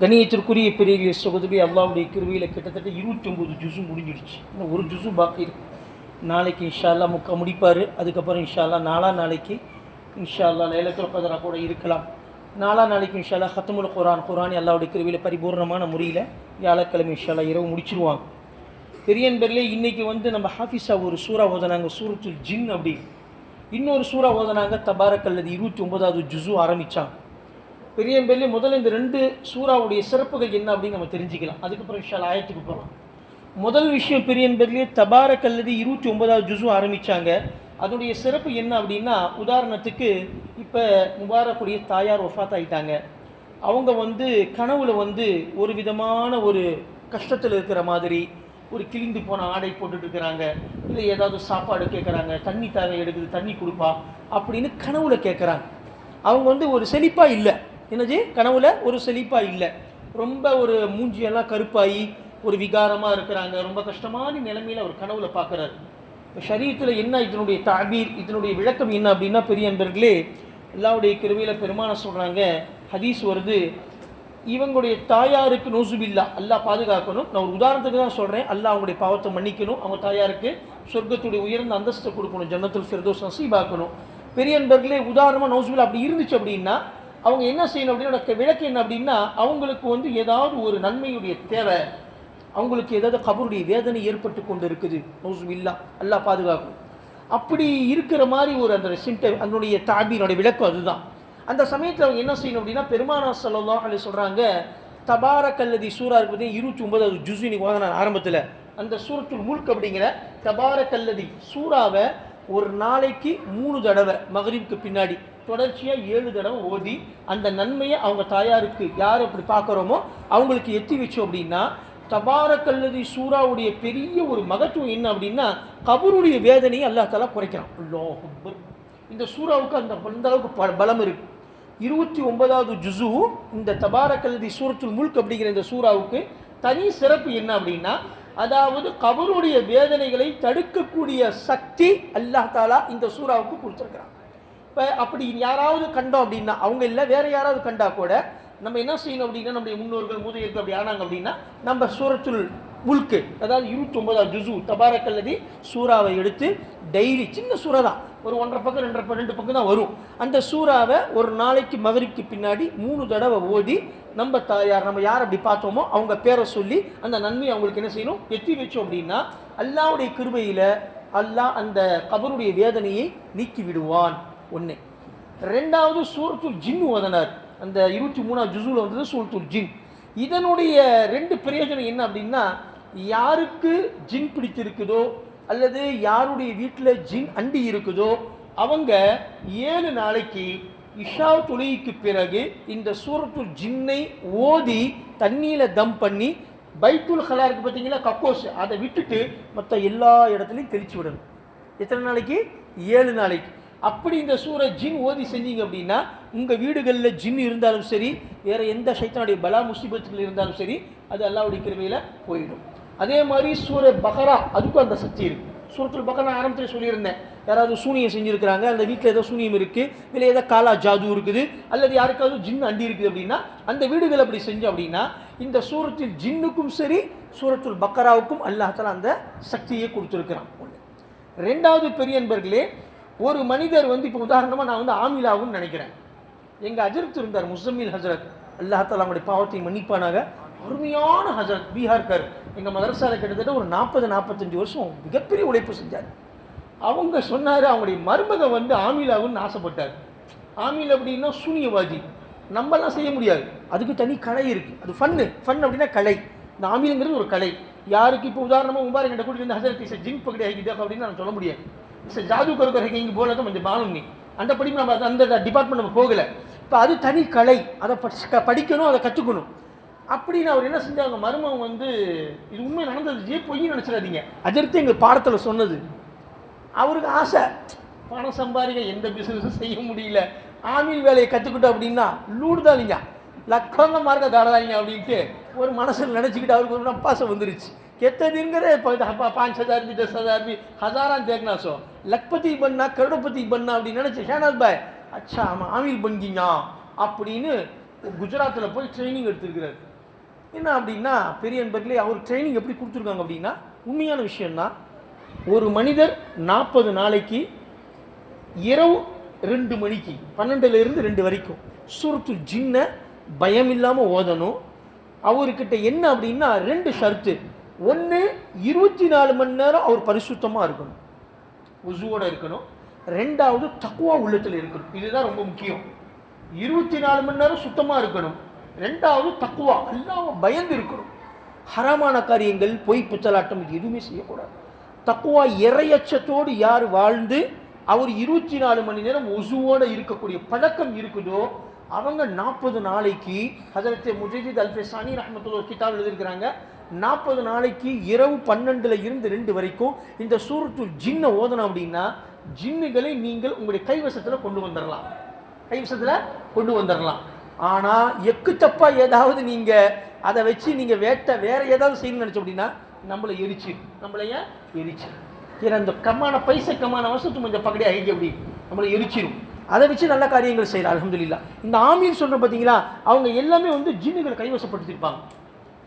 கணியத்திற்குரிய பெரிய சகோதரி அல்லாவுடைய கிருவியில் கிட்டத்தட்ட இருபத்தி ஜூஸும் முடிஞ்சிடுச்சு. இன்னும் ஒரு ஜூஸும் பாக்கி இருக்கு. நாளைக்கு இன்ஷால்லா முக்க முடிப்பார். அதுக்கப்புறம் இன்ஷால்லா நாலா நாளைக்கு இன்ஷால்லா லைலத்துல் கதரா கூட இருக்கலாம். நாலா நாளைக்கு இன்ஷால்லா ஹத்தமுல் குரான் குரான் அல்லாவுடைய கிருவியில் பரிபூர்ணமான முறையில் வியாழக்கிழமை இன்ஷால்லா இரவு முடிச்சிருவாங்க. பெரியன்பர்லே இன்றைக்கி வந்து நம்ம ஹாஃபிஸா ஒரு சூறா ஓதனாங்க சூரத்துல் ஜின் அப்படி. இன்னொரு சூறா ஓதனாங்க தபாரக்கல்லது இருபத்தி ஒன்பதாவது ஜுசு ஆரம்பித்தாங்க பெரியன்பர்லே முதல்ல இந்த ரெண்டு சூறாவுடைய சிறப்புகள் என்ன அப்படின்னு நம்ம தெரிஞ்சுக்கலாம். அதுக்கப்புறம் விஷால் ஆயத்துக்கு போகலாம் முதல் விஷயம் பெரியன்பர்லேயே தபார கல்லதி இருபத்தி ஒன்பதாவது ஜுசு ஆரம்பித்தாங்க அதனுடைய சிறப்பு என்ன அப்படின்னா உதாரணத்துக்கு இப்போ முபாரக்குடைய தாயார் ஒஃபாத் ஆகிட்டாங்க அவங்க வந்து கனவுல வந்து ஒரு விதமான ஒரு கஷ்டத்தில் இருக்கிற மாதிரி ஒரு கிழிந்து போன ஆடை போட்டுட்டு இருக்கிறாங்க. இல்லை ஏதாவது சாப்பாடு கேட்குறாங்க தண்ணி தேவை எடுக்குது தண்ணி கொடுப்பா அப்படின்னு கனவுல கேட்குறாங்க அவங்க வந்து ஒரு செழிப்பாக இல்லை. என்னது? கனவுல ஒரு செழிப்பாக இல்லை. ரொம்ப ஒரு மூஞ்சியெல்லாம் கருப்பாகி ஒரு விகாரமாக இருக்கிறாங்க. ரொம்ப கஷ்டமான நிலைமையில் அவர் கனவுல பார்க்குறாரு இப்போ சரீரத்தில் என்ன? இதனுடைய தாபீர் இதனுடைய விளக்கம் என்ன அப்படின்னா பெரிய அன்பர்களே எல்லாவுடைய கிருவையில் பெருமான சொல்கிறாங்க ஹதீஸ் வருது இவங்களுடைய தாயாருக்கு நோசுபில்லா அல்லா பாதுகாக்கணும். நான் ஒரு உதாரணத்துக்கு தான் சொல்கிறேன் அல்லா அவங்களுடைய பாவத்தை மன்னிக்கணும். அவங்க தாயாருக்கு சொர்க்கத்துடைய உயர்ந்த அந்தஸ்தை கொடுக்கணும். ஜன்னத்தில் சிறதோஷம் நசீபாக்கணும். பெரிய அன்பர்களே உதாரணமாக நோசுபில்லா அப்படி இருந்துச்சு அப்படின்னா அவங்க என்ன செய்யணும் அப்படின்னு விளக்கு என்ன அப்படின்னா அவங்களுக்கு வந்து ஏதாவது ஒரு நன்மையுடைய தேவை. அவங்களுக்கு ஏதாவது கபருடைய வேதனை ஏற்பட்டு கொண்டு இருக்குது நோசும் இல்லா அல்லா பாதுகாக்கும். அப்படி இருக்கிற மாதிரி ஒரு அந்த சிம்ட அதனுடைய தாபியினுடைய விளக்கம் அதுதான். அந்த சமயத்தில் அவங்க என்ன செய்யணும் அப்படின்னா பெருமானா சொல்லலாம் அப்படின்னு சொல்கிறாங்க தபார கல்லதி சூறா இருக்குது இருபத்தி ஒன்பதாவது ஜுசு இன்னைக்கு நான் ஆரம்பத்தில். அந்த சூரத்துள் முல்க் அப்படிங்கிற தபார கல்லதி சூறாவை ஒரு நாளைக்கு மூணு தடவை மகரிப்க்கு பின்னாடி தொடர்ச்சியாக ஏழு தடவை ஓதி அந்த நன்மையை அவங்க தாயாருக்கு யார் அப்படி பார்க்குறோமோ அவங்களுக்கு எத்தி வச்சோம் அப்படின்னா தபாரக்கல்லதி சூறாவுடைய பெரிய ஒரு மகத்துவம் என்ன அப்படின்னா கபருடைய வேதனையை அல்லாஹ் தாலா குறைக்கிறான். இந்த சூறாவுக்கு அந்த அந்த அளவுக்கு ப- பலம் இருக்கு. இருபத்தி ஒன்பதாவது ஜுசு இந்த தபாரக்கல்லதி சூரத்துல் முல்க் அப்படிங்கிற இந்த சூறாவுக்கு தனி சிறப்பு என்ன அப்படின்னா அதாவது கபருடைய வேதனைகளை தடுக்கக்கூடிய சக்தி அல்லாஹ் தாலா இந்த சூறாவுக்கு கொடுத்துருக்கிறான். இப்போ அப்படி யாராவது கண்டோம் அப்படின்னா அவங்க இல்லை வேறு யாராவது கண்டா கூட நம்ம என்ன செய்யணும் அப்படின்னா நம்முடைய முன்னோர்கள் மூதையர்கள் அப்படி ஆனாங்க அப்படின்னா நம்ம சூரத்துல் உல்கு அதாவது இருபத்தி ஒன்பதாவது ஜுசு தபாரக்கல்லதி சூறாவை எடுத்து டெய்லி சின்ன சூறா தான். ஒரு ஒன்றரை பக்கம் ரெண்டரை பக்கம் ரெண்டு பக்கம் தான் வரும். அந்த சூறாவை ஒரு நாளைக்கு மகரிக்கு பின்னாடி மூணு தடவை ஓதி நம்ம தாயார் நம்ம யார் அப்படி பார்த்தோமோ அவங்க பேரை சொல்லி அந்த நன்மையை அவங்களுக்கு என்ன செய்யணும்? எத்தி வச்சோம் அப்படின்னா அல்லாவுடைய கிருபையில் அல்லாஹ் அந்த கபருடைய வேதனையை நீக்கி விடுவான். ஒன்று ரெண்டாவது சூரத்துல் ஜின் ஓதனார். அந்த இருபத்தி மூணாவது ஜுசூல் வந்தது சூரத்துல் ஜின். இதனுடைய ரெண்டு பிரயோஜனம் என்ன அப்படின்னா யாருக்கு ஜின் பிடித்திருக்குதோ அல்லது யாருடைய வீட்டில் ஜின் அண்டி இருக்குதோ அவங்க ஏழு நாளைக்கு இஷா தொழுகைக்கு பிறகு இந்த சூரத்துல் ஜின்னை ஓதி தண்ணியில் தம் பண்ணி பைத்துல் ஹலா இருக்கு பார்த்தீங்களா கக்கோஸ். அதை விட்டுட்டு மற்ற எல்லா இடத்துலையும் தெளிச்சு விடணும். எத்தனை நாளைக்கு? ஏழு நாளைக்கு. அப்படி இந்த சூரை ஜின் ஓதி செஞ்சீங்க அப்படின்னா உங்கள் வீடுகளில் ஜின் இருந்தாலும் சரி வேறு எந்த சைத்தனுடைய பலா முசிபத்துகள் இருந்தாலும் சரி அது அல்லாவுடைய கிருமையில் போயிடும். அதே மாதிரி சூர பகரா அதுக்கும் அந்த சக்தி இருக்குது சூரத்துல் நான் ஆரம்பத்தில் சொல்லியிருந்தேன். யாராவது சூனியம் செஞ்சுருக்கிறாங்க அந்த வீட்டில் ஏதோ சூனியம் இருக்குது இல்லை ஏதோ காலா ஜாது இருக்குது அல்லது யாருக்காவது ஜின் அண்டி இருக்குது அப்படின்னா அந்த வீடுகள் அப்படி செஞ்சோம் அப்படின்னா இந்த சூரத்தில் ஜின்னுக்கும் சரி சூரத்துல் பக்கராவுக்கும் அல்லாஹால அந்த சக்தியை கொடுத்துருக்கிறான். ஒன்று ரெண்டாவது பெரிய நண்பர்களே ஒரு மனிதர் வந்து இப்போ உதாரணமாக நான் வந்து ஆமிலாவுன்னு நினைக்கிறேன். எங்கள் ஹஜரத் இருந்தார் முசம்மில் அல்லா தாலா அவங்களுடைய பாவத்தை மன்னிப்பானாக. அருமையான ஹசரத் பீகார்கர். எங்கள் மதரசாவில் கிட்டத்தட்ட ஒரு நாற்பது நாற்பத்தஞ்சு வருஷம் மிகப்பெரிய உழைப்பு செஞ்சார். அவங்க சொன்னார் அவங்களுடைய மருமக வந்து ஆமிலாவுன்னு ஆசைப்பட்டார். ஆமில் அப்படின்னா சூனியவாதி நம்மலாம் செய்ய முடியாது. அதுக்கு தனி கலை இருக்குது அது ஃபன்னு ஃபன் அப்படின்னா கலை. இந்த ஆமிலுங்கிறது ஒரு கலை. யாருக்கு இப்போ உதாரணமாக உபாரங்கிட்ட கிட்ட கூட்டிட்டு வந்து ஹசரத் இஸ் ஜின் பக்கடி அப்படின்னு நான் சொல்ல முடியாது. ஜாது கருக்கர் ஹைக்கிங் போல தான் கொஞ்சம் பாலம் நீ. அந்த படிப்பு நம்ம அது- அந்த டிபார்ட்மெண்ட் நம்ம போகலை. இப்போ அது தனி கலை. அதை படிக்கணும் அதை கற்றுக்கணும் அப்படின்னு அவர் என்ன செஞ்சாங்க? மருமகன் வந்து இது உண்மை நடந்தது? ஜே பொய்யும் நினச்சிடாதீங்க. அதிர்த்து எங்கள் பாடத்தில் சொன்னது. அவருக்கு ஆசை. பணம் சம்பாதிக்க எந்த பிஸ்னஸும் செய்ய முடியல. ஆமீன் வேலையை கற்றுக்கிட்டோம் அப்படின்னா லூடுதாலிங்க. லக்கங்க மார்க்க தாடாதீங்க அப்படின்ட்டு ஒரு மனசில் நினச்சிக்கிட்டு அவருக்கு ஒரு நப்பாசம் வந்துருச்சு. कितने पाँच हज़ार भी दस हज़ार भी हज़ारा देखना सो लखपति बनना करोड़पति बनना அப்படின்னு நினச்சி ஷேனாத் பாய் அச்சா ஆமாம் ஆமீல் பங்கிங்க அப்படின்னு குஜராத்தில் போய் ட்ரைனிங் எடுத்திருக்கிறார் என்ன அப்படின்னா பெரிய நண்பர்களே அவர் ட்ரைனிங் எப்படி கொடுத்துருக்காங்க அப்படின்னா உண்மையான விஷயம்தான் ஒரு மனிதர் நாற்பது நாளைக்கு இரவு ரெண்டு மணிக்கு பன்னெண்டுல இருந்து ரெண்டு வரைக்கும் சூரத்துல் ஜின்ன பயம் இல்லாமல் ஓதணும் அவர்கிட்ட என்ன அப்படின்னா ரெண்டு ஷர்த்து ஒன்று இருபத்தி நாலு மணி நேரம் அவர் பரிசுத்தமாக இருக்கணும். உசுவோட இருக்கணும். ரெண்டாவது தக்குவா உள்ளத்தில் இருக்கணும். இதுதான் ரொம்ப முக்கியம். இருபத்தி நாலு மணி நேரம் சுத்தமாக இருக்கணும். ரெண்டாவது தக்குவா. எல்லாம் பயந்து இருக்கணும். ஹராமான காரியங்கள் பொய் பிச்சலாட்டம் இது எதுவுமே செய்யக்கூடாது. தக்குவா இறையச்சத்தோடு யார் வாழ்ந்து அவர் இருபத்தி நாலு மணி நேரம் ஒசுவோட இருக்கக்கூடிய பழக்கம் இருக்குதோ அவங்க நாற்பது நாளைக்கு ஹசரத் முஜித் அல்ஃபெசானி ரஹமத்துல்லா கிதாப் எழுதியிருக்கிறாங்க. நாற்பது நாளைக்கு இரவு பன்னெண்டுல இருந்து ரெண்டு வரைக்கும் இந்த சூரத்துல் ஜின்னை ஓதணும் அப்படின்னா ஜின்னுகளை நீங்கள் உங்களுடைய கைவசத்தில் கொண்டு வந்துடலாம் கைவசத்தில் கொண்டு வந்துடலாம் ஆனால் எக்கு தப்பாக ஏதாவது நீங்கள் அதை வச்சு நீங்கள் வேட்டை வேற ஏதாவது செய்யணும்னு நினச்சோம் அப்படின்னா நம்மளை எரிச்சு. நம்மளைய எரிச்சு? ஏன்னா இந்த கம்மான பைசை கம்மான வருஷத்து கொஞ்சம் பக்கடி ஆகிக்க அப்படி நம்மளை எரிச்சிடும் அதை வச்சு நல்ல காரியங்கள் செய்யலாம். அலமதுல்லா இந்த ஆமீன் சொல்கிறோம் பார்த்தீங்களா அவங்க எல்லாமே வந்து ஜின்னுகளை கைவசப்படுத்திருப்பாங்க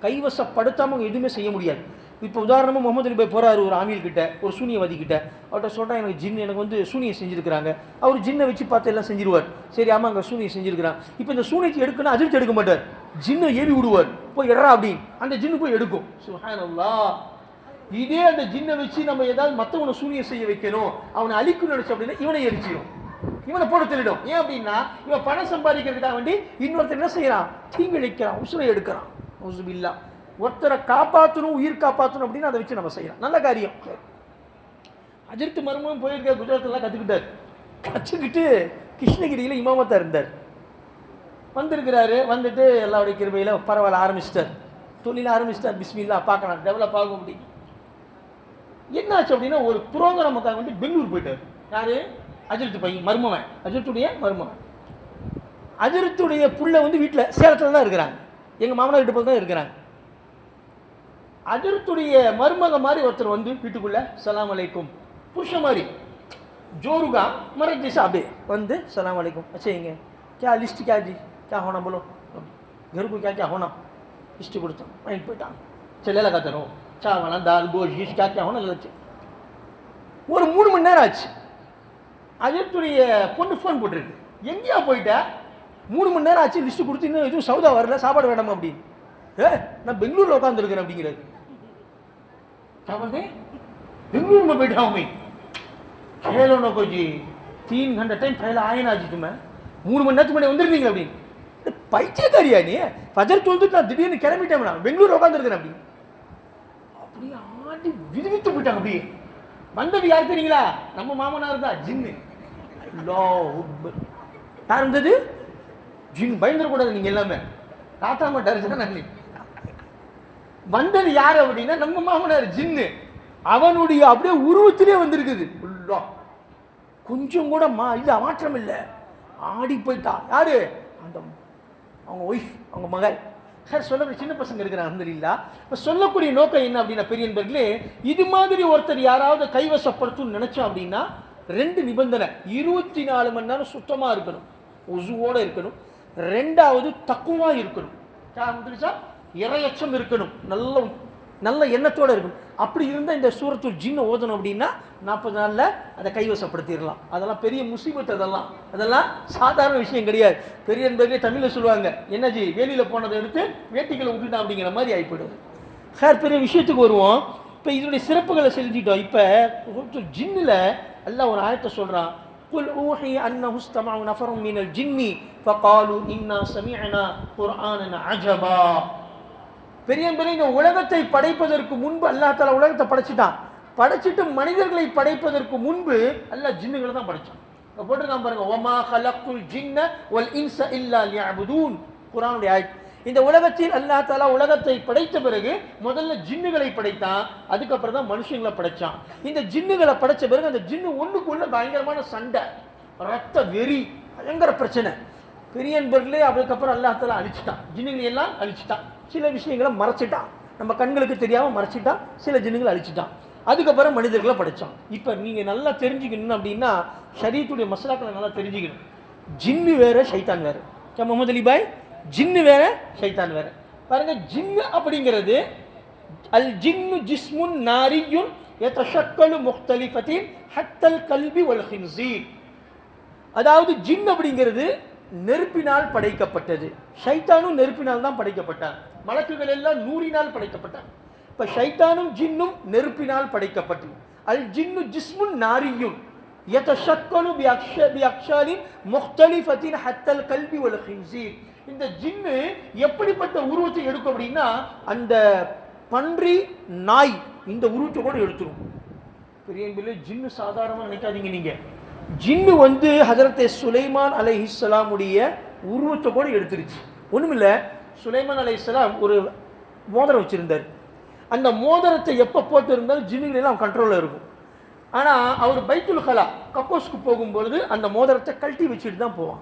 கைவசப்படுத்தாமல் அவங்க எதுவுமே செய்ய முடியாது. இப்போ உதாரணமாக முகமது அலிபாய் போகிறார் ஒரு ஆமீல் கிட்ட ஒரு சூனியவாதி கிட்ட. அவர்கிட்ட சொல்கிறான் எனக்கு ஜின் எனக்கு வந்து சூனியை செஞ்சுருக்கிறாங்க. அவர் ஜின்னை வச்சு பார்த்து எல்லாம் செஞ்சிருவார். சரி ஆமாம் அங்கே சூனியை செஞ்சுருக்கிறான். இப்போ இந்த சூனியத்தை எடுக்கணும் அதிர்ச்சி எடுக்க மாட்டார். ஜின்னை ஏவி விடுவார். போய் எட்றா அப்படி அந்த ஜின்னு போய் எடுக்கும். சுஹானல்லா. இதே அந்த ஜின்னை வச்சு நம்ம ஏதாவது மற்றவனை சூனியம் செய்ய வைக்கணும். அவனை அழிக்கணும்னு நினைச்சோம் அப்படின்னா இவனை எரிச்சிடும் இவனை போட்டு திருடும். ஏன் அப்படின்னா இவன் பணம் சம்பாதிக்கிறதுக்காக வேண்டி இன்னொருத்தர் என்ன செய்யறான்? தீங்கிழைக்கிறான் உசுரை எடுக்கிறான். உசுபில்லா ஒருத்தரை காப்பாற்றணும் உயிர் காப்பாற்றணும் அப்படின்னு அதை வச்சு நம்ம செய்யலாம். நல்ல காரியம். அஜித் மர்மம் போயிருக்கார் குஜராத்லாம் கற்றுக்கிட்டார் கற்றுக்கிட்டு கிருஷ்ணகிரியில் இமாமத்தா இருந்தார். வந்திருக்கிறாரு வந்துட்டு எல்லாருடைய கிருபையில் பரவாயில்ல ஆரம்பிச்சிட்டார். தொழில் ஆரம்பிச்சிட்டார் பிஸ்மில்லா பார்க்கலாம். டெவலப் ஆகும் அப்படி என்னாச்சு அப்படின்னா ஒரு புரோகிராமுக்காக வந்து பெங்களூர் போயிட்டார். யார்? அஜித் பையன் மருமவன். அஜித்துடைய மருமவன். அஜித்துடைய புள்ள வந்து வீட்டில் சேலத்தில் தான் இருக்கிறாங்க. எங்கள் மாமனார் வீட்டு பக்கம் தான் இருக்கிறாங்க அஜித்துடைய மருமக மாதிரி ஒருத்தர் வந்து வீட்டுக்குள்ள சலாம் அலைக்கும் புருஷன் மாதிரி जोरुगा मरे जैसे अबे बंदे सलाम वालेकुम अच्छा ये क्या लिस्ट क्या जी क्या होना बोलो घर को क्या क्या होना लिस्ट கொடுத்தோம் வாங்கிட்டு போயிட்டாங்க சரி லகா தரோம் சாவலாம் தால் கோஷ் கீஷ் क्या क्या होना லச்சு ஒரு மூணு மணி நேரம் ஆச்சு அஜித்துடைய பொண்ணு ஃபோன் போட்டிருக்கு எங்கேயா போயிட்ட மூணு மணி நேரம் ஆச்சு லிஸ்ட் கொடுத்து இன்னும் எதுவும் சவுதா வரல சாப்பாடு வேண்டாமா அப்படின்னு ஏ நான் பெங்களூர்ல உட்காந்துருக்கிறேன் அப்படிங்கிறது क्या बोलते बेंगलुरु में बैठा हूँ मैं खेलो ना को जी तीन घंटा टाइम पहले आए ना जी तुम्हें மூணு மணி நேரத்துக்கு முன்னாடி வந்துருந்தீங்க அப்படின்னு "டேய், பைத்தியக்காரியா நீ ஃபஜர் தொழுதுட்டு நான் திடீர்னு கிளம்பிட்டேன் நான் பெங்களூர் உட்காந்துருக்கிறேன் அப்படி அப்படியே ஆடி விதுவித்து போயிட்டாங்க அப்படியே வந்தது யார் தெரியுங்களா நம்ம மாமனார் தான் ஜின்னு அல்லாஹ் அக்பர். யார் வந்தது ஜின் பயந்துடக்கூடாது நீங்க எல்லாமே. தாத்தா மாட்டாரு நன்றி. வந்தது யார் அப்படின்னா நம்ம மாமனார் ஜின்னு. அவனுடைய அப்படியே உருவத்திலே வந்திருக்குது. ஃபுல்லா கொஞ்சம் கூட மா இல்லை மாற்றம் இல்லை. ஆடி போயிட்டா. யாரு? அந்த அவங்க ஒய்ஃப் அவங்க மகள். சார் சொல்ல சின்ன பசங்க இருக்கிறாங்க அஹமதுல்லா இப்போ சொல்லக்கூடிய நோக்கம் என்ன அப்படின்னா பெரிய நண்பர்களே இது மாதிரி ஒருத்தர் யாராவது கைவசப்படுத்தும்னு நினைச்சோம் அப்படின்னா ரெண்டு நிபந்தனை. இருபத்தி நாலு மணி நேரம் சுத்தமாக இருக்கணும். உசுவோடு இருக்கணும். ரெண்டாவது தக்குவா இருக்கணும். வந்துருச்சா இரையச்சம் இருக்கணும். நல்ல நல்ல எண்ணத்தோடு இருக்கணும். அப்படி இருந்தால் இந்த சூரத்துல் ஜின்னு ஓதணும் அப்படின்னா நாற்பது நாளில் அதை கைவசப்படுத்திடலாம். அதெல்லாம் பெரிய முசீபத் அதெல்லாம். அதெல்லாம் சாதாரண விஷயம் கிடையாது. பெரிய என்பதே தமிழில் சொல்லுவாங்க என்னஜி வேலியில் போனதை எடுத்து வேட்டிகளை விட்டுட்டான் அப்படிங்கிற மாதிரி ஆகிப்படுது சார் பெரிய விஷயத்துக்கு வருவோம். இப்போ இதனுடைய சிறப்புகளை செலுத்திட்டோம். இப்போ ஜின்னில் எல்லாம் ஒரு ஆயத்தை சொல்கிறான் قل أوحي أنه استمع نفر من الجن فقالوا إنا سمعنا قرآنا عجبا பெரிய பெரிய இந்த உலகத்தை படைப்பதற்கு முன்பு அல்லாஹ் தாலா உலகத்தை படைச்சிட்டான் படைச்சிட்டு மனிதர்களை படைப்பதற்கு முன்பு அல்லாஹ் ஜின்னுகளை தான் படைச்சான் இப்போ போட்டிருக்கான் பாருங்க ஒமா ஹலக்துல் ஜின்ன வல் இன்ச இல்லா லியஅபுதூன் குர்ஆனுடைய ஆயத் இந்த உலகத்தில் அல்லா தாலா உலகத்தை படைத்த பிறகு முதல்ல ஜின்னுகளை படைத்தான் அதுக்கப்புறம் தான் மனுஷங்களை படைச்சான். இந்த ஜின்னுகளை படைச்ச பிறகு அந்த ஜின்னு ஒன்றுக்குள்ள பயங்கரமான சண்டை ரத்த வெறி பயங்கர பிரச்சனை. பெரியன்பர்களே அதுக்கப்புறம் அல்லா தாலா அழிச்சிட்டான். ஜின்னுகளை எல்லாம் அழிச்சிட்டான். சில விஷயங்களை மறைச்சிட்டான். நம்ம கண்களுக்கு தெரியாமல் மறைச்சிட்டான். சில ஜின்னுகளை அழிச்சிட்டான். அதுக்கப்புறம் மனிதர்களை படைச்சான். இப்போ நீங்கள் நல்லா தெரிஞ்சுக்கணும் அப்படின்னா ஷரீத்துடைய மசாலாக்களை நல்லா தெரிஞ்சுக்கணும். ஜின்னு வேறு ஷைத்தான் வேறு. முகமது அலி பாய்? ஜின்னு வேற? ஷைத்தான் வேற. பாருங்க ஜின்னு அப்படிங்கிறது அல் ஜின்னு ஜிஸ்முன் நாரியுன் யதஷக்கலு முக்தலிஃபத்தின் ஹத்தல் கல்வி ஒலகின் ஹின்சீர். அதாவது ஜின் அப்படிங்கிறது நெருப்பினால் படைக்கப்பட்டது. ஷைத்தானும் நெருப்பினால் தான் படைக்கப்பட்டான். மலக்குகள் எல்லாம் நூறினால் படைக்கப்பட்டான். இப்போ ஷைத்தானும் ஜின்னும் நெருப்பினால் படைக்கப்பட்டது அல் ஜின்னு ஜிஸ்முன் நாரியும் யதஷக்கலு பி அக்ஷ பி அக்ஷாலின் முக்தலிஃபத்தின் இந்த ஜின்னு எப்படிப்பட்ட உருவத்தை எடுக்கும் அப்படின்னா அந்த பன்றி நாய் இந்த உருவத்தை கூட எடுத்துரும். பெரிய ஜின்னு சாதாரணமாக நினைக்காதீங்க நீங்க. ஜின்னு வந்து ஹஜரத்தே சுலைமான் அலைஹிஸ்ஸலாமுடைய உருவத்தை கூட எடுத்துருச்சு. ஒண்ணுமில்ல சுலைமான் அலைஹிஸ்ஸலாம் ஒரு மோதிரம் வச்சிருந்தார். அந்த மோதிரத்தை எப்போ போட்டு இருந்தாலும் ஜின்னுகளெல்லாம் கண்ட்ரோலில் இருக்கும். ஆனால் அவர் பைத்துல் கலா கப்போஸ்க்கு போகும்பொழுது அந்த மோதிரத்தை கழட்டி வச்சுட்டு தான் போவான்.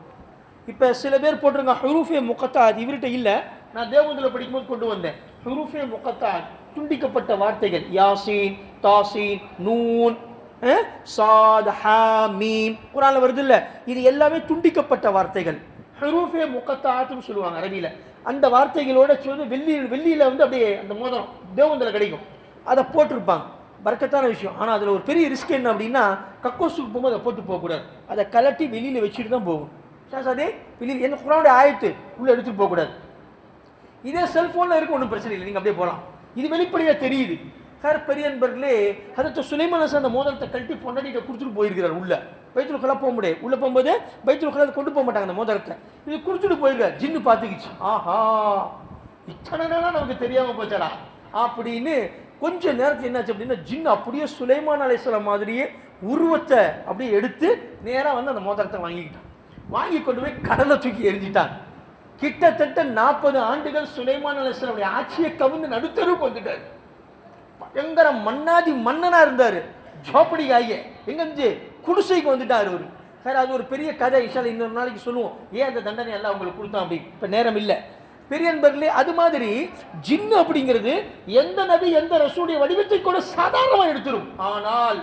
இப்போ சில பேர் போட்டிருங்க ஹுரூஃபே முகத்தாத். அது இவர்கிட்ட இல்லை. நான் தேவந்தில் படிக்கும்போது கொண்டு வந்தேன். ஹுரூஃபே முகத்தாத் துண்டிக்கப்பட்ட வார்த்தைகள். யாசீன் தாசீன் நூன் சாத் ஹா மீம். குரானில் வருது இல்லை. இது எல்லாமே துண்டிக்கப்பட்ட வார்த்தைகள். ஹுரூஃபே முகத்தாத்துன்னு சொல்லுவாங்க அரபியில். அந்த வார்த்தைகளோட சொல்லி வெள்ளி வெள்ளியில் வந்து அப்படியே அந்த மோதிரம் தேவந்தில் கிடைக்கும். அதை போட்டிருப்பாங்க. பறக்கத்தான விஷயம். ஆனால் அதில் ஒரு பெரிய ரிஸ்க் என்ன அப்படின்னா கக்கோஸுக்கு போகும்போது அதை போட்டு போகக்கூடாது. அதை கலட்டி வெளியில் வச்சுட்டு தான் போகும். சார் அதே வெளியில் குரானுடைய ஆயத்து உள்ளே எடுத்துகிட்டு போகக்கூடாது. இதே செல்ஃபோனில் இருக்க ஒன்றும் பிரச்சனை இல்லை. நீங்கள் அப்படியே போகலாம் இது வெளிப்படையாக தெரியுது. சார் பெரிய நண்பர்களே அதற்கு சுலைமான அந்த மோதிரத்தை கழட்டி பொண்டாட்டிகிட்ட கொடுத்துட்டு போயிருக்கிறார் உள்ளே. பைத்துல் கலா போக முடியாது. உள்ளே போகும்போது பைத்துல் கலா கொண்டு போக மாட்டாங்க அந்த மோதிரத்தை. இது குடிச்சிட்டு போயிருக்கார் ஜின்னு பார்த்துக்கிச்சு. ஆஹா. இத்தனை நாளாக நமக்கு தெரியாமல் போச்சாடா. அப்படின்னு கொஞ்ச நேரத்தில் என்னாச்சு அப்படின்னா ஜின்னு அப்படியே சுலைமான் அலைசலம் மாதிரியே உருவத்தை அப்படியே எடுத்து நேராக வந்து அந்த மோதிரத்தை வாங்கிக்கிட்டான். வாங்கி கொண்டு போய் கடலை தூக்கி எரிஞ்சிட்டான் கிட்டத்தட்ட நாற்பது ஆண்டுகள் சுலைமான் அலைசலாமுடைய ஆட்சியை கவிழ்ந்து நடுத்தருவுக்கு வந்துட்டார். பயங்கர மன்னாதி மன்னனாக இருந்தார். ஜோப்படி காய எங்கிருந்து? குடிசைக்கு வந்துட்டார் அவர். சார் அது ஒரு பெரிய கதை. இஷால இன்னொரு நாளைக்கு சொல்லுவோம். ஏன் அந்த தண்டனை எல்லாம் உங்களுக்கு கொடுத்தோம் அப்படி? இப்போ நேரம் இல்லை. பெரிய நண்பர்களே அது மாதிரி ஜின்னு அப்படிங்கிறது எந்த நபி எந்த ரசூடைய வடிவத்தை கூட சாதாரணமாக எடுத்துரும். ஆனால்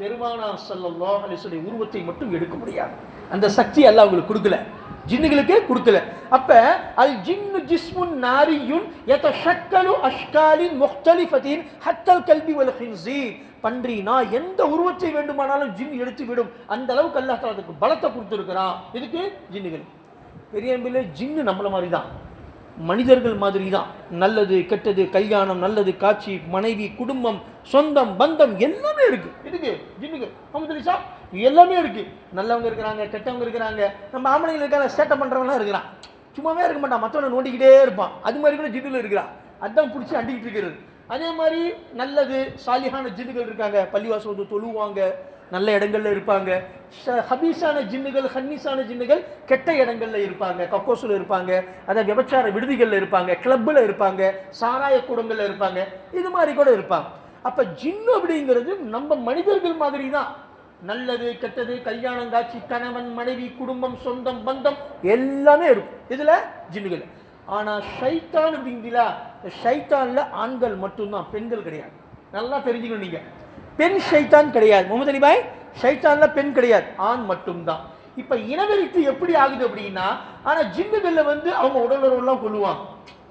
பெருமானார் ஸல்லல்லாஹு அலைஹி உருவத்தை மட்டும் எடுக்க முடியாது. அந்த சக்தி அல்லாஹ் உங்களுக்கு கொடுக்கல. ஜின்னுகளுக்கு கொடுக்கல. அப்ப அல் ஜின்னு ஜிஸ்முன் நாரியுன் யதஷக்கலு அஷ்காலின் முக்தலிஃபத்தின் ஹத்தல் கல்பி வல் ஹின்சீர். பன்றி நான் எந்த உருவத்தை வேண்டுமானாலும் ஜின் எடுத்து விடும். அந்த அளவுக்கு அல்லாஹ் அதுக்கு பலத்தை கொடுத்துருக்கிறான் இதுக்கு ஜின்னுகள் பெரிய அன்பிலே ஜின்னு நம்மள மாதிரி தான் மனிதர்கள் மாதிரி தான் நல்லது கெட்டது கல்யாணம் நல்லது காட்சி மனைவி குடும்பம் சொந்தம் பந்தம் எல்லாமே இருக்கு. இதுக்கு ஜின்னுக்கு. முகமது எல்லாமே இருக்கு. நல்லவங்க இருக்கிறாங்க கெட்டவங்க இருக்கிறாங்க. நம்ம ஆம்பளைங்க இருக்காங்க சேட்டை பண்றவங்களாம் இருக்கிறான் சும்மாவே இருக்க மாட்டான். மற்றவனை நோண்டிக்கிட்டே இருப்பான். அது மாதிரி கூட ஜின்னுல இருக்கிறான் அதான் பிடிச்சி அண்டிக்கிட்டு இருக்கிறது. அதே மாதிரி நல்லது சாலிஹான ஜின்னுகள் இருக்காங்க. பள்ளிவாசல் வந்து தொழுவாங்க நல்ல இடங்கள்ல இருப்பாங்க. ஷ- ஹபீஸான ஜின்னுகள் ஹன்னீஸான ஜின்னுகள் கெட்ட இடங்கள்ல இருப்பாங்க. கக்கோஸில் இருப்பாங்க. அதாவது விபச்சார விடுதிகளில் இருப்பாங்க. கிளப்பில் இருப்பாங்க. சாராய கூடங்களில் இருப்பாங்க. இது மாதிரி கூட இருப்பாங்க அப்ப ஜின்னு அப்படிங்கிறது நம்ம மனிதர்கள் மாதிரி தான் நல்லது கெட்டது கல்யாணம் காட்சி கணவன் மனைவி குடும்பம் சொந்தம் பந்தம் எல்லாமே இருக்கும். இதில் ஜின்னுகள் ஆனால் ஷைத்தான் அப்படிங்களா சைத்தானில் ஆண்கள் மட்டும்தான் பெண்கள் கிடையாது. நல்லா தெரிஞ்சுக்கணும் நீங்கள் பெண் ஷைத்தான் கிடையாது. முகமது அலிபாய் சைத்தானில் பெண் கிடையாது. ஆண் மட்டும்தான். இப்போ இனவெறித்து எப்படி ஆகுது அப்படின்னா ஆனால் ஜின்னுகளில் வந்து அவங்க உடலுறவுலாம் கொள்ளுவாங்க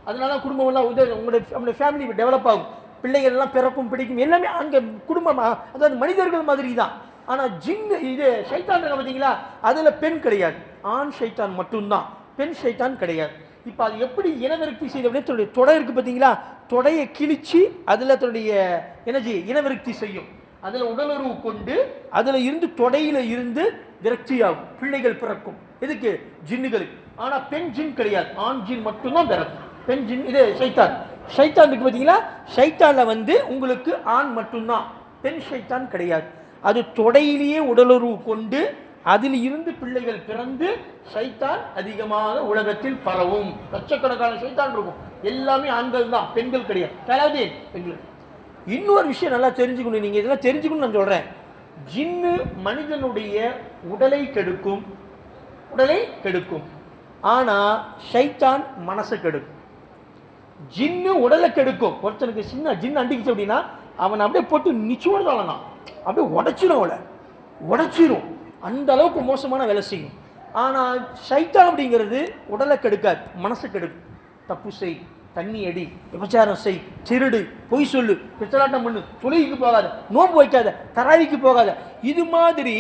அதனால குடும்பம்லாம் உதவி உங்களுடைய நம்மளுடைய ஃபேமிலி டெவலப் ஆகும். பிள்ளைகள்லாம் பிறப்பும் பிடிக்கும். எல்லாமே ஆண்கள் குடும்பம் அதாவது மனிதர்கள் மாதிரி தான் ஆனால் ஜின்னு இது ஷைத்தான் இருக்க பார்த்தீங்களா அதில் பெண் கிடையாது. ஆண் ஷைத்தான் மட்டும்தான். பெண் ஷைத்தான் கிடையாது. இப்போ அது எப்படி இனவிருத்தி செய்து அப்படின்னா தன்னுடைய தொடை இருக்குது பார்த்தீங்களா தொடையை கிழிச்சு அதில் தன்னுடைய எனர்ஜி இனவிருத்தி செய்யும். அதில் உடலுறவு கொண்டு அதில் இருந்து தொடையில் இருந்து விரக்தியாகும். பிள்ளைகள் பிறக்கும். எதுக்கு? ஜின்னுகளுக்கு. ஆனால் பெண் ஜின் கிடையாது. ஆண் ஜின் மட்டும்தான் பிறக்கும். பெண் ஜின் இது ஷைத்தான். ஷைத்தான் இருக்கு பார்த்தீங்களா ஷைத்தானில் வந்து உங்களுக்கு ஆண் மட்டும்தான். பெண் ஷைத்தான் கிடையாது. அது தொடையிலேயே உடலுறவு கொண்டு அதில் இருந்து பிள்ளைகள் பிறந்து சைத்தான் அதிகமாக உலகத்தில் பரவும். லட்சக்கணக்கான சைத்தான் இருக்கும். எல்லாமே ஆண்கள் தான் பெண்கள் கிடையாது. கலாதே பெண்கள். இன்னொரு விஷயம் நல்லா தெரிஞ்சுக்கணும். நீங்கள் இதெல்லாம் தெரிஞ்சுக்கணும்னு நான் சொல்கிறேன் ஜின்னு மனிதனுடைய உடலை கெடுக்கும் உடலை கெடுக்கும். ஆனால் ஷைத்தான் மனசை கெடுக்கும். ஜின்னு உடலை கெடுக்கும். ஒருத்தனுக்கு சின்ன ஜின்னு அண்டிக்குச்சு அப்படின்னா அவன் அப்படியே போட்டு நிச்சோடு தான் அப்படியே உடச்சிரும் அவளை. உடச்சிடும் அந்த அளவுக்கு மோசமான வேலை செய்யும். ஆனால் ஷைத்தான் அப்படிங்கிறது உடலை கெடுக்காது மனசை கெடுக்கும். தப்பு செய் தண்ணி அடி விபச்சாரம் செய் திருடு பொய் சொல்லு பித்தலாட்டம் பண்ணு தொழுகைக்கு போகாத நோன்பு வைக்காத தராவிக்கு போகாத. இது மாதிரி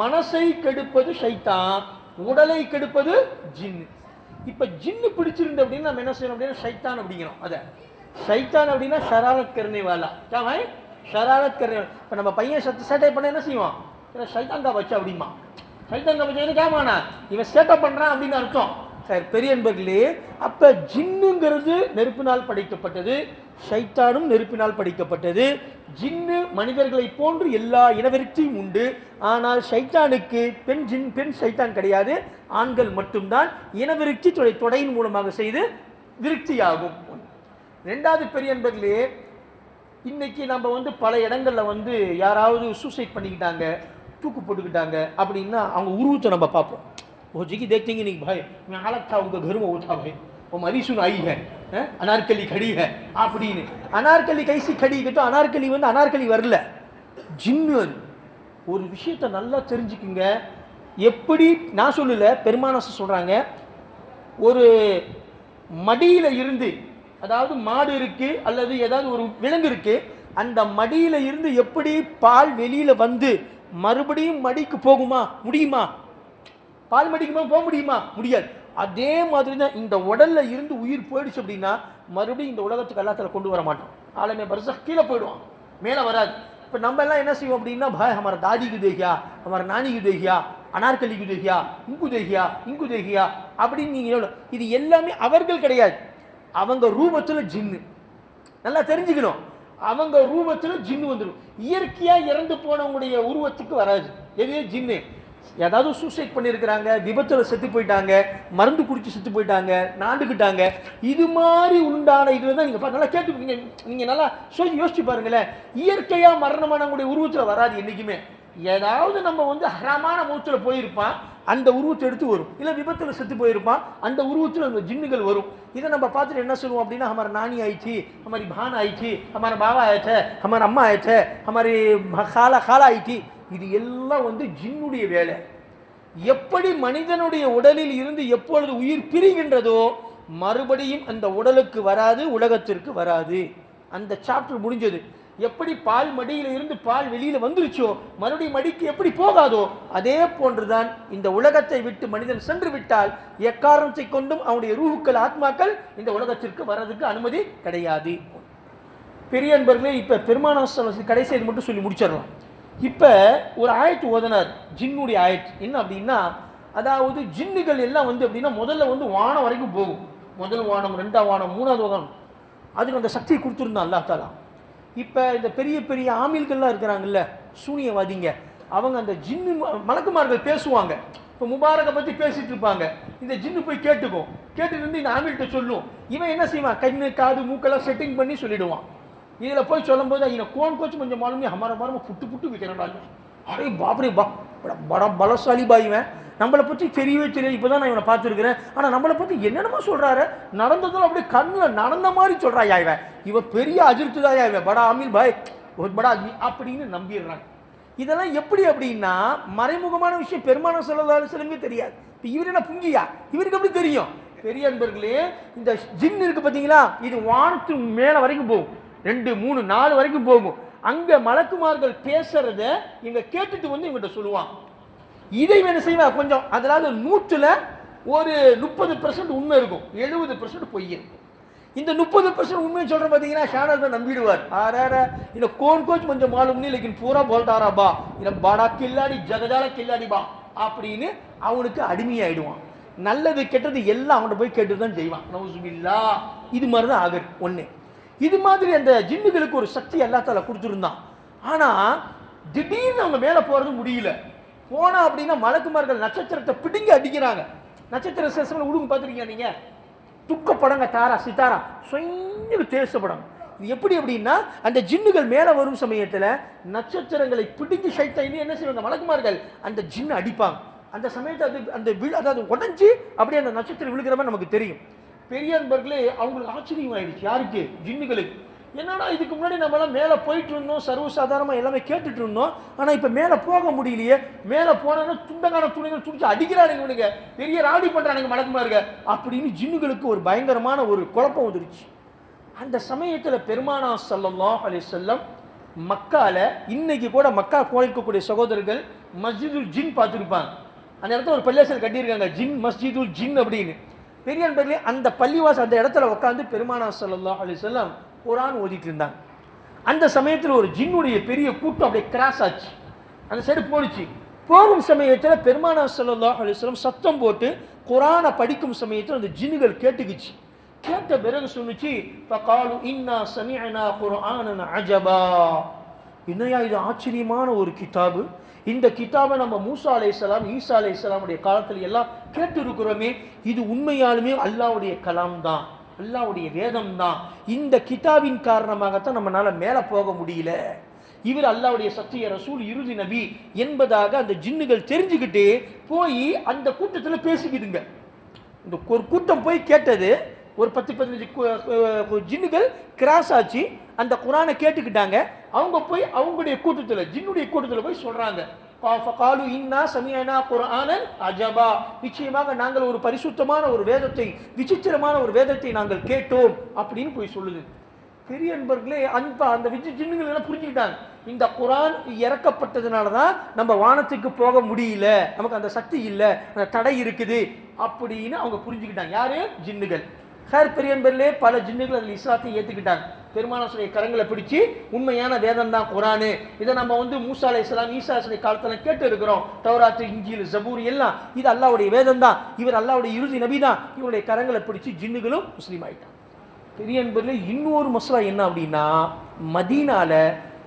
மனசை கெடுப்பது ஷைத்தான் உடலை கெடுப்பது ஜின்னு. இப்போ ஜின்னு பிடிச்சிருந்து அப்படின்னு நம்ம என்ன செய்யணும் அப்படின்னா ஷைத்தான் அப்படிங்கிறோம். அதை. ஷைத்தான் அப்படின்னா ஷராரத் கருணை வாலா ஷராரத் கருணை இப்போ நம்ம பையன் சத்து சேட்டை பண்ண என்ன செய்வான்? இல்லை ஷைத்தாங்கா வச்சா அப்படிமா ஷைத்தாங்கா வச்சு எது கேமானா இவன் சேட்டை பண்ணுறான் அப்படின்னு அர்த்தம். சார் பெரிய நண்பர்களே அப்போ ஜின்னுங்கிறது நெருப்பினால் படைக்கப்பட்டது ஷைத்தானும் நெருப்பினால் படைக்கப்பட்டது. ஜின்னு மனிதர்களை போன்று எல்லா இனவிருத்தியும் உண்டு. ஆனால் ஷைத்தானுக்கு பெண் ஜின் பெண் ஷைத்தான் கிடையாது. ஆண்கள் மட்டும்தான் இனவிருத்தி தொடை தொடையின் மூலமாக செய்து விருத்தியாகும். ரெண்டாவது பெரிய நண்பர்களே இன்னைக்கு நம்ம வந்து பல இடங்கள்ல வந்து யாராவது சூசைட் பண்ணிக்கிட்டாங்க தூக்கு போட்டுக்கிட்டாங்க அப்படின்னா அவங்க உருவத்தை நம்ம பார்ப்போம் वो जी की देखते नहीं भाई मैं हालत था उनका घर में उठा भाई वो मरी सुन आई है हैं? अनारकली खड़ी है அப்படின்னு அனார்கலி கைசி खड़ी तो அனார்கலி வந்து அனார்கலி வரல ஜின்னு அது ஒரு விஷயத்தை நல்லா தெரிஞ்சுக்குங்க எப்படி நான் சொல்லல பெருமானச சொல்றாங்க ஒரு மடியில இருந்து அதாவது மாடு இருக்குது அல்லது ஏதாவது ஒரு விலங்கு இருக்குது அந்த மடியில் இருந்து எப்படி பால் வெளியில் வந்து மறுபடியும் மடிக்கு போகுமா? முடியுமா? பால் மடிக்குமா போக முடியுமா? முடியாது. அதே மாதிரி தான் இந்த உடலில் இருந்து உயிர் போயிடுச்சு அப்படின்னா மறுபடியும் இந்த உலகத்துக்கு எல்லாத்துல கொண்டு வர மாட்டோம் ஆளுமே பரிசா கீழே போயிடுவான். மேலே வராது. இப்போ நம்ம எல்லாம் என்ன செய்வோம் அப்படின்னா பாய் ஹமார தாதிக்கு தேகியா ஹமார நானிக்கு தேகியா அனார்கலிக்கு தேகியா இங்கு தேகியா இங்கு தேகியா அப்படின்னு நீங்கள் இது எல்லாமே அவர்கள் கிடையாது. அவங்க ரூபத்தில் ஜின்னு. நல்லா தெரிஞ்சுக்கணும். அவங்க ரூபத்தில் ஜின்னு வந்துடும் இயற்கையாக இறந்து போனவங்களுடைய உருவத்துக்கு வராது. எது ஜின்னு. ஏதாவது சூசைட் பண்ணியிருக்கிறாங்க விபத்தில் செத்து போயிட்டாங்க மருந்து குடிச்சு செத்து போயிட்டாங்க நாண்டுக்கிட்டாங்க இது மாதிரி உண்டான இதில் தான் நீங்கள் நல்லா கேட்டு நீங்கள் நீங்கள் நல்லா சொல்லி யோசிச்சு பாருங்களேன். இயற்கையாக மரணமானவங்களுடைய உருவத்தில் வராது என்றைக்குமே ஏதாவது நம்ம வந்து ஹராமான மூச்சில் போயிருப்பான் அந்த உருவத்தை எடுத்து வரும். இல்லை விபத்தில் செத்து போயிருப்பான் அந்த உருவத்தில் அந்த ஜின்னுகள் வரும். இதை நம்ம பார்த்துட்டு என்ன சொல்லுவோம் அப்படின்னா ஹமார நானி ஆயிடுச்சு ஹமாரி பான் ஆயிடுச்சு ஹமார பாவா ஆயிடுச்சு ஹமார் அம்மா ஆயிடுச்சு ஹமாரி காலா காலா ஆயிடுச்சு இது எல்லாம் வந்து ஜின்னுடைய வேலை. எப்படி மனிதனுடைய உடலில் இருந்து எப்பொழுது உயிர் பிரிகின்றதோ மறுபடியும் அந்த உடலுக்கு வராது உலகத்திற்கு வராது. அந்த சாப்டர் முடிஞ்சது. எப்படி பால் மடியில் இருந்து பால் வெளியில் வந்துருச்சோ மறுபடியும் மடிக்கு எப்படி போகாதோ அதே போன்றுதான் இந்த உலகத்தை விட்டு மனிதன் சென்று விட்டால் எக்காரணத்தை கொண்டும் அவனுடைய ரூஹுக்கள் ஆத்மாக்கள் இந்த உலகத்திற்கு வர்றதுக்கு அனுமதி கிடையாது. பெரிய அன்பர்களே இப்போ பெருமானாசன் கடைசியை மட்டும் சொல்லி முடிச்சிடலாம் இப்போ ஒரு ஆயத்து ஓதனார் ஜின்னுடைய ஆயத்து என்ன அப்படின்னா அதாவது ஜின்னுகள் எல்லாம் வந்து அப்படின்னா முதல்ல வந்து வானம் வரைக்கும் போகும். முதல் வானம் ரெண்டாம் வானம் மூணாவது வானம். அதுக்கு அந்த சக்தியை கொடுத்துருந்தான் அல்லா இப்போ இந்த பெரிய பெரிய ஆமில்கள்லாம் இருக்கிறாங்கல்ல சூனியவாதிங்க அவங்க அந்த ஜின்னு மலக்குமார்கள் பேசுவாங்க. இப்போ முபாரக்கை பற்றி பேசிட்டு இருப்பாங்க. இந்த ஜின்னு போய் கேட்டுக்கும் கேட்டுட்டு இருந்து இந்த ஆமில்கிட்ட சொல்லும். இவன் என்ன செய்வான்? கண்ணு காது மூக்கெல்லாம் செட்டிங் பண்ணி சொல்லிடுவான். இதில் போய் சொல்லும்போது இவனை கோன் கோச்சு கொஞ்சம் மாலுமே ஹமார மாரமா புட்டு புட்டு வைக்கிறான் அரே பாப்ரே பா பட- பட பலசாலி பா இவன். நம்மளை பற்றி தெரியவே தெரியாது இப்போ தான் நான் இவனை பார்த்துருக்குறேன். ஆனால் நம்மளை பற்றி என்னென்னமோ சொல்கிறாரு நடந்ததும் அப்படியே கண்ணில் நடந்த மாதிரி சொல்கிறாயா இவன்? இவன் பெரிய அஜிர்த்துதாயா இவன். படா அமில் பாய். ஒரு படா அஜி அப்படின்னு நம்பிடுறான். இதெல்லாம் எப்படி அப்படின்னா மறைமுகமான விஷயம். பெருமான சொல்லதாலும் சிலமே தெரியாது. இப்போ இவர் என்ன புங்கியா? இவருக்கு எப்படி தெரியும்? பெரிய அன்பர்களே இந்த ஜின் இருக்கு பார்த்தீங்களா இது வானத்து மேலே வரைக்கும் போகும். ரெண்டு மூணு நாலு வரைக்கும் போகும். அங்கே மலக்குமார்கள் பேசுறத இவங்க கேட்டுட்டு வந்து இவங்ககிட்ட சொல்லுவான். இதை என்ன செய்வான் கொஞ்சம் அதாவது நூற்றில் ஒரு முப்பது பர்சன்ட் உண்மை இருக்கும். எழுபது பர்சன்ட் பொய் இருக்கும். இந்த முப்பது பர்சன்ட் உண்மையை சொல்கிறேன் பார்த்தீங்கன்னா ஷானல் தான் நம்பிடுவார். ஆறார இந்த கோன் கோச் கொஞ்சம் மாலும் நீ லேக்கின் பூரா போல்டாரா பா. இந்த பாடா கில்லாடி ஜகஜால கில்லாடி பா. அப்படின்னு அவனுக்கு அடிமையாயிடுவான். நல்லது கெட்டது எல்லாம் அவன்கிட்ட போய் கேட்டு தான் செய்வான். நவுசுபில்லா. இது மாதிரி தான் ஆகுது ஒன்று இது மாதிரி அந்த ஜின்னுகளுக்கு ஒரு சக்தி எல்லாத்தால கொடுத்துருந்தான். ஆனால் திடீர்னு அவங்க மேலே போகிறது முடியல. போனா அப்படின்னா மலக்குமார்கள் நட்சத்திரத்தை பிடுங்கி அடிக்கிறாங்க. நட்சத்திர சேசங்களை உடுங்க பார்த்துருக்கீங்க நீங்கள் துக்க படங்க தாரா சித்தாரா சொய்ஞ்சு தேச படம். இது எப்படி அப்படின்னா அந்த ஜின்னுகள் மேலே வரும் சமயத்தில் நட்சத்திரங்களை பிடிங்கி சைத்தாயின்னு என்ன செய்வாங்க? மலக்குமார்கள் அந்த ஜின்னு அடிப்பாங்க. அந்த சமயத்தை அது அந்த விழு அதாவது உடஞ்சி அப்படியே அந்த நட்சத்திரம் விழுகிற மாதிரி நமக்கு தெரியும். பெரியன்பர்களே அவங்களுக்கு ஆச்சரியம் ஆயிடுச்சு. யாருக்கு? ஜின்னுகளுக்கு. என்னடா இதுக்கு முன்னாடி நம்மளாம் மேலே போயிட்டு இருந்தோம் சர்வசாதாரணமாக எல்லாமே கேட்டுட்டு இருந்தோம். ஆனால் இப்போ மேலே போக முடியலையே. மேலே போனோன்னா துண்டங்கான துணிகள் துடிச்சு அடிக்கிறானுங்க இவனுங்க. பெரிய ராடி பண்ணுறானுங்க மடக்குமாருங்க அப்படின்னு ஜின்னுகளுக்கு ஒரு பயங்கரமான ஒரு குழப்பம் வந்துருச்சு அந்த சமயத்தில் பெருமானா ஸல்லல்லாஹு அலைஹி செல்லம் மக்கால இன்னைக்கு கூட மக்கா போயிருக்கக்கூடிய சகோதரர்கள் மஸ்ஜிதுல் ஜின் பார்த்துருப்பாங்க. அந்த இடத்துல ஒரு பள்ளிவாசல் கட்டியிருக்காங்க ஜின் மஸ்ஜிதுல் ஜின் அப்படின்னு. பெரிய நண்பர்களே அந்த பள்ளிவாசல் அந்த இடத்துல உட்காந்து பெருமானா ஸல்லல்லாஹு அலைஹி செல்லம் குரான் ஓதிட்டு இருந்தாங்க. அந்த சமயத்தில் ஒரு ஜின்னுடைய பெரிய கூட்டம் அப்படியே கிராஸ் ஆச்சு. அந்த சைடு போனிச்சு போகும் சமயத்தில் பெருமானா ஸல்லல்லாஹு அலைஹி சத்தம் போட்டு குரானை படிக்கும் சமயத்தில் அந்த ஜின்னுகள் கேட்டுக்குச்சு. கேட்ட பிறகு சொன்னிச்சு ஃபகாலு இன்னா சமிஅனா குர்ஆனன் அஜபா. என்னையா இது ஆச்சரியமான ஒரு கிதாபு? இந்த கிதாபை நம்ம மூசா அலைஹிஸ்ஸலாம் ஈசா அலைஹிஸ்ஸலாமுடைய காலத்தில் எல்லாம் கேட்டு இருக்கிறோமே இது உண்மையாலுமே அல்லாஹ்வுடைய கலாம் தான் அல்லாவுடைய வேதம் தான் இந்த கிதாபின் காரணமாகத்தான் நம்மளால் மேலே போக முடியல. இவர் அல்லாவுடைய சத்திய ரசூல் இறுதி நபி என்பதாக அந்த ஜின்னுகள் தெரிஞ்சுக்கிட்டு போய் அந்த கூட்டத்தில் பேசிக்கிதுங்க. இந்த ஒரு கூட்டம் போய் கேட்டது ஒரு பத்து பதினஞ்சு ஜின்னுகள் கிராஸ் ஆச்சு. அந்த குரானை கேட்டுக்கிட்டாங்க. அவங்க போய் அவங்களுடைய கூட்டத்தில் ஜின்னுடைய கூட்டத்தில் போய் சொல்கிறாங்க காலு இன்னா சமியனா குரானன் அஜபா. நிச்சயமாக நாங்கள் ஒரு பரிசுத்தமான ஒரு வேதத்தை விசித்திரமான ஒரு வேதத்தை நாங்கள் கேட்டோம் அப்படின்னு போய் சொல்லுது. பெரிய அன்பர்களே அந்த அந்த விஜி ஜின்னுகள் எல்லாம் புரிஞ்சுக்கிட்டாங்க. இந்த குரான் இறக்கப்பட்டதுனால தான் நம்ம வானத்துக்கு போக முடியல. நமக்கு அந்த சக்தி இல்லை. அந்த தடை இருக்குது அப்படின்னு அவங்க புரிஞ்சுக்கிட்டாங்க. யாரு? ஜின்னுகள். ஹேர் பெரிய அன்பர்களே பல ஜின்னுகள் அதில் இஸ்லாத்தை ஏற்றுக்கிட்டாங்க பெருமானாசுடைய கரங்களை பிடிச்சி உண்மையான வேதம் தான் குரானு. இதை நம்ம வந்து மூசா அலை இஸ்லாம் ஈசா அலை காலத்தில் கேட்டு இருக்கிறோம் தௌராத்து இஞ்சில் ஜபூர் எல்லாம். இது அல்லாவுடைய வேதம் தான். இவர் அல்லாவுடைய இறுதி நபி தான். இவருடைய கரங்களை பிடிச்சி ஜின்னுகளும் முஸ்லீம் ஆயிட்டான் பெரிய என்பதில் இன்னொரு மசலா என்ன அப்படின்னா மதீனால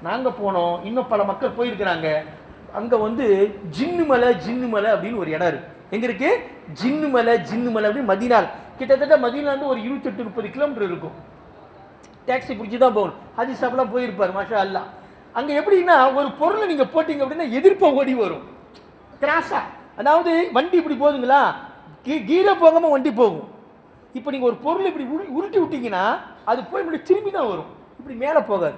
நாங்கள் போனோம். இன்னும் பல மக்கள் போயிருக்கிறாங்க. அங்கே வந்து ஜின்னு மலை ஜின்னு மலை அப்படின்னு ஒரு இடம் இருக்குது எங்க இருக்கு? ஜின்னு மலை ஜின்னு மலை அப்படின்னு மதினால். கிட்டத்தட்ட மதீனாலேருந்து ஒரு இருபத்தெட்டு முப்பது கிலோமீட்டர் இருக்கும். டேக்ஸி பிடிச்சி தான் போகணும். ஹஜி சாப்லாம் போயிருப்பார் மாஷா அல்லா அங்கே எப்படின்னா ஒரு பொருளை நீங்கள் போட்டிங்க அப்படின்னா எதிர்ப்ப ஓடி வரும். கிராஸா அதாவது வண்டி இப்படி போகுதுங்களா? கீ கீரை போகாமல் வண்டி போகும். இப்போ நீங்கள் ஒரு பொருள் இப்படி உரு உருட்டி விட்டிங்கன்னா அது போய் இப்படி திரும்பி தான் வரும். இப்படி மேலே போகாது.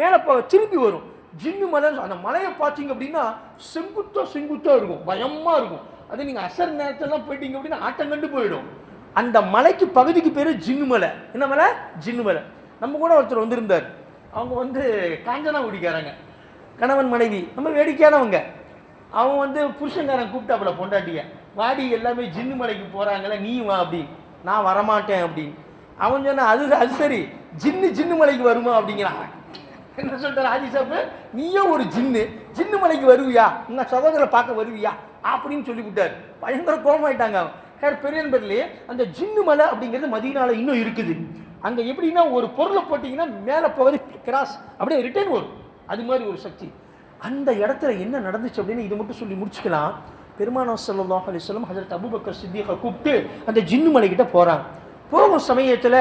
மேலே போக திரும்பி வரும். ஜின்னு மலை அந்த மலையை பார்த்தீங்க அப்படின்னா செங்குத்தோ செங்குத்தோ இருக்கும். பயமாக இருக்கும். அது நீங்கள் அசர் நேரத்தெல்லாம் போயிட்டீங்க அப்படின்னா ஆட்டம் கண்டு போயிடும். அந்த மலைக்கு பகுதிக்கு பேர் ஜின்னு மலை. என்ன மலை? ஜின்னு மலை. நம்ம கூட ஒருத்தர் வந்திருந்தார். அவங்க வந்து காஞ்சனா குடிக்காரங்க. கணவன் மனைவி நம்ம வேடிக்கையானவங்க. அவன் வந்து புருஷன்காரன் கூப்பிட்டாப்புல பொண்டாட்டிய. வாடி எல்லாமே ஜின்னு மலைக்கு போகிறாங்களே நீ வா அப்படின்னு. நான் வரமாட்டேன் அப்படின்னு. அவன் சொன்னான் அது அது சரி. ஜின்னு ஜின்னு மலைக்கு வருமா அப்படிங்கிறான். என்ன சொல்கிறார் ஆஜி சாப்பு நீயும் ஒரு ஜின்னு. ஜின்னு மலைக்கு வருவியா? உங்கள் சகோதரரை பார்க்க வருவியா? அப்படின்னு சொல்லி விட்டார் பயங்கர கோபமாயிட்டாங்க அவன். சார் பெரியன்பர்லேயே அந்த ஜின்னு மலை அப்படிங்கிறது மதியனால இன்னும் இருக்குது. அங்கே எப்படின்னா ஒரு பொருளை போட்டிங்கன்னா மேலே போவது கிராஸ் அப்படியே ரிட்டர்ன் வரும். அது மாதிரி ஒரு சக்தி. அந்த இடத்துல என்ன நடந்துச்சு அப்படின்னு இது மட்டும் சொல்லி முடிச்சுக்கலாம். பெருமானா சல்லாஹ் அலைஹி வஸல்லம் ஹஜரத் அபூபக்கர் சித்திகை கூப்பிட்டு அந்த ஜின்னு மலைக்கிட்ட போகிறான் போகும் சமயத்தில்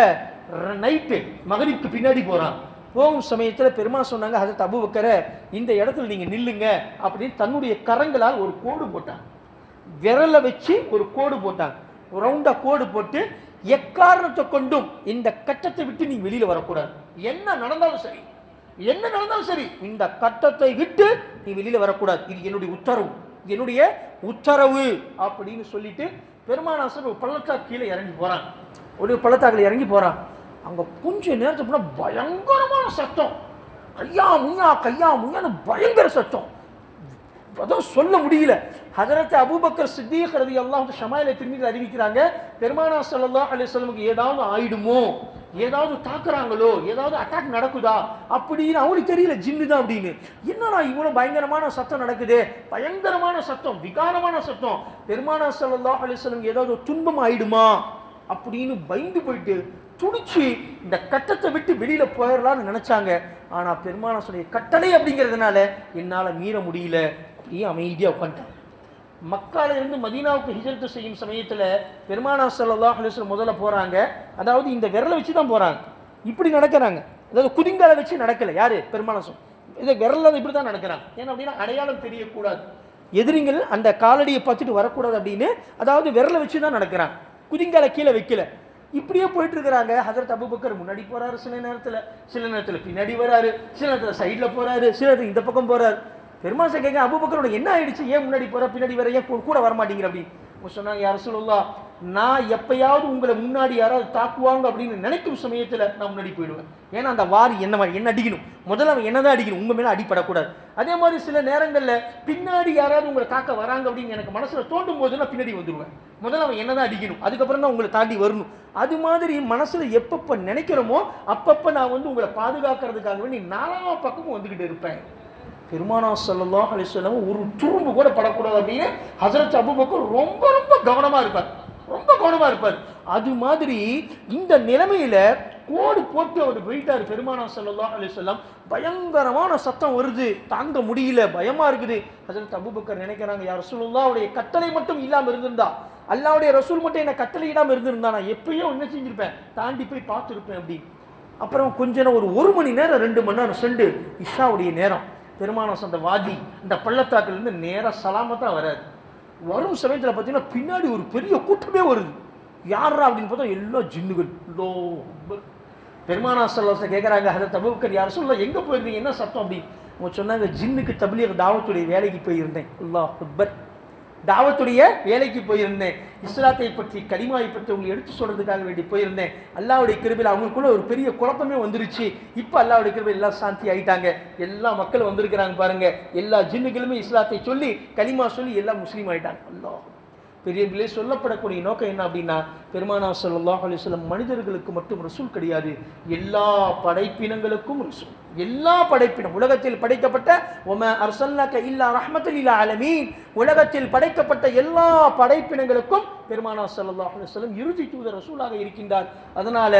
நைட்டு மகளிர்க்கு பின்னாடி போகிறான் போகும் சமயத்தில் பெருமா சொன்னாங்க ஹசரத் அபுபக்கரை இந்த இடத்துல நீங்கள் நில்லுங்க அப்படின்னு தன்னுடைய கரங்களால் ஒரு கோடு போட்டான். விரலை வச்சு ஒரு கோடு போட்டாங்க ரவுண்டாக கோடு போட்டு எக்காரணத்தை கொண்டும் இந்த கட்டத்தை விட்டு நீ வெளியில் வரக்கூடாது. என்ன நடந்தாலும் சரி. என்ன நடந்தாலும் சரி இந்த கட்டத்தை விட்டு நீ வெளியில் வரக்கூடாது. இது என்னுடைய உத்தரவு. இது என்னுடைய உத்தரவு அப்படின்னு சொல்லிட்டு பெருமானாசர் ஒரு பள்ளத்தாக்கு கீழே இறங்கி போகிறான் ஒரு பள்ளத்தாக்கில் இறங்கி போகிறான் அங்கே கொஞ்ச நேரத்துக்கு போனால் பயங்கரமான சத்தம். கையா முய்யா கையா முய்யான்னு பயங்கர சத்தம். அதான் சொல்ல முடியல. ஹஜரத் அபூபக்கர் சித்திக் ரதி அல்லாஹ் ஷமாயில திரும்பி அறிவிக்கிறாங்க பெருமானா ஸல்லல்லாஹு அலி வஸல்லமுக்கு ஏதாவது ஆயிடுமோ? ஏதாவது தாக்குறாங்களோ? ஏதாவது அட்டாக் நடக்குதா? அப்படின்னு அவனுக்கு தெரியல ஜின்னு தான் அப்படின்னு. என்னடா இவ்வளோ பயங்கரமான சத்தம் நடக்குது? பயங்கரமான சத்தம் விகாரமான சத்தம். பெருமானா ஸல்லல்லாஹு அலி வஸல்லம் ஏதாவது ஒரு துன்பம் ஆயிடுமா? அப்படின்னு பயந்து போயிட்டு துடிச்சு இந்த கட்டத்தை விட்டு வெளியில போயிடலாம்னு நினைச்சாங்க. ஆனா பெருமானாசுடைய கட்டளை அப்படிங்கிறதுனால என்னால மீற முடியல. அப்படியே அமைதியாக உட்காந்துட்டான். மக்காலிருந்து மதீனாவுக்கு ஹிஜரத்து செய்யும் சமயத்துல பெருமானா ஸல்லல்லாஹு முதல்ல போறாங்க. அதாவது இந்த விரலை வச்சு தான் போறாங்க. இப்படி நடக்கிறாங்க. அதாவது குதிங்கால வச்சு நடக்கலை. யாரு? பெருமானாசம் இதை விரல்ல இப்படி தான் நடக்கிறாங்க. ஏன்னா அப்படின்னா அடையாளம் தெரியக்கூடாது. எதிரிங்கள் அந்த காலடியை பார்த்துட்டு வரக்கூடாது அப்படின்னு அதாவது விரலை வச்சு தான் நடக்கிறாங்க. குதிங்கால கீழே வைக்கல. இப்படியே போயிட்டு இருக்கிறாங்க. ஹசரத் அபுபக்கர் முன்னாடி போறாரு சில நேரத்தில். சில நேரத்தில் பின்னாடி வராரு. சில நேரத்தில் சைடில் போறாரு. சில நேரத்தில் இந்த பக்கம் போறாரு. பெருமாசை கேட்க அபுபக்கரோட என்ன ஆயிடுச்சு? ஏன் முன்னாடி போற? பின்னாடி வர ஏன் கூட வர மாட்டேங்கிற அப்படி. சொன்னாங்க யார் சொல்லலாம் நான் எப்பயாவது உங்களை முன்னாடி யாராவது தாக்குவாங்க அப்படின்னு நினைக்கும் சமயத்தில் நான் முன்னாடி போயிடுவேன். ஏன்னா அந்த வாரி என்ன மாதிரி என்ன அடிக்கணும்? முதல்ல அவன் என்ன தான் அடிக்கணும்? உங்கள் மேலே அடிப்படக்கூடாது அதே மாதிரி சில நேரங்களில் பின்னாடி யாராவது உங்களை தாக்க வராங்க அப்படின்னு எனக்கு மனசில் தோண்டும் போது நான் பின்னாடி வந்துடுவேன் முதல்ல அவன் என்ன தான் அடிக்கணும்? அதுக்கப்புறம் தான் உங்களை தாண்டி வரணும். அது மாதிரி மனசில் எப்பப்போ நினைக்கிறோமோ அப்பப்போ நான் வந்து உங்களை பாதுகாக்கிறதுக்காக வேண்டி நாலாவது பக்கமும் வந்துக்கிட்டு இருப்பேன். பெருமானா சல்லா அலிஸ்லாம் ஒரு துரும்பு கூட படக்கூடாது அப்படின்னு ஹசரத் அபுபக்கர் ரொம்ப ரொம்ப கவனமாக இருப்பார். ரொம்ப கவனமாக இருப்பார். அது மாதிரி இந்த நிலைமையில் கோடு போட்டு அவர் போயிட்டார் பெருமானா ஸல்லல்லாஹு அலைஹி வஸல்லம். பயங்கரமான சத்தம் வருது. தாங்க முடியல. பயமாக இருக்குது. ஹசரத் அபுபக்கர் நினைக்கிறாங்க யார் ரசூலுல்லாவுடைய கட்டளை மட்டும் இல்லாமல் இருந்திருந்தா? அல்லாவுடைய ரசூல் மட்டும் என்ன கட்டளை இருந்திருந்தா நான் எப்பயோ என்ன செஞ்சுருப்பேன்? தாண்டி போய் பார்த்துருப்பேன் அப்படின்னு. அப்புறம் கொஞ்ச நேரம் ஒரு ஒரு மணி நேரம் ரெண்டு மணி நேரம் செண்டு இஷாவுடைய நேரம். பெருமானம் அந்த வாதி இந்த பள்ளத்தாக்குலேருந்து நேராக சலாமத்தான் வராது வரும் சமயத்தில் பார்த்தீங்கன்னா பின்னாடி ஒரு பெரிய கூட்டமே வருது. யாரா அப்படின்னு பார்த்தா எல்லாம் ஜின்னுகள் லோ பெருமானா சல்லாச கேட்குறாங்க அதை தபுக்கர் யார்? சொல்ல எங்கே போயிருந்தீங்க? என்ன சத்தம் அப்படி? அவங்க சொன்னாங்க ஜின்னுக்கு தபிலியர் தாவத்துடைய வேலைக்கு போயிருந்தேன். அல்லாஹ் அக்பர். தாவத்துடைய வேலைக்கு போயிருந்தேன். இஸ்லாத்தை பற்றி கலிமாவை பற்றி உங்களை எடுத்து சொல்கிறதுக்காக வேண்டி போயிருந்தேன். அல்லாவுடைய கிருபையில் அவங்களுக்குள்ள ஒரு பெரிய குழப்பமே வந்துருச்சு. இப்போ அல்லாவுடைய கிருபை எல்லாம் சாந்தி ஆயிட்டாங்க. எல்லா மக்களும் வந்திருக்கிறாங்க பாருங்கள் எல்லா ஜின்னுகளுமே இஸ்லாத்தை சொல்லி கலிமா சொல்லி எல்லாம் முஸ்லீம் ஆயிட்டாங்க. அல்லாஹ். பெரியவர்களே சொல்லப்படக்கூடிய நோக்கம் என்ன அப்படின்னா பெருமானா ஸல்லல்லாஹு அலைஹி மனிதர்களுக்கு மட்டும் ரசூல் கிடையாது. எல்லா படைப்பினங்களுக்கும் ரசூல். எல்லா படைப்பினம் உலகத்தில் படைக்கப்பட்ட ஒம அர்சல்லாக்க இல்லா ரஹமத்தில் இல்லா அலமீன். உலகத்தில் படைக்கப்பட்ட எல்லா படைப்பினங்களுக்கும் பெருமானா ஸல்லல்லாஹு அலைஹி இறுதி தூதர் ரசூலாக இருக்கின்றார். அதனால்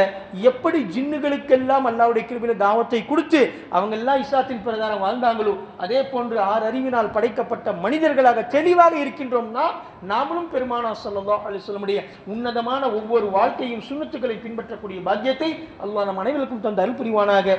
எப்படி ஜின்னுகளுக்கெல்லாம் அல்லாவுடைய கிருபில தாவத்தை கொடுத்து அவங்க எல்லாம் இஸ்லாத்தின் பிரகாரம் வாழ்ந்தாங்களோ அதே போன்று ஆறு அறிவினால் படைக்கப்பட்ட மனிதர்களாக தெளிவாக இருக்கின்றோம்னா நாமளும் பெருமானா சல்லா அலைஹி வஸல்லமுடைய உன்னதமான ஒவ்வொரு வாழ்க்கையும் சுண்ணத்துக்களை பின்பற்றக்கூடிய பாக்கியத்தை அல்லாஹ் நம் அனைவருக்கும் தந்த அருள் புரிவானாக.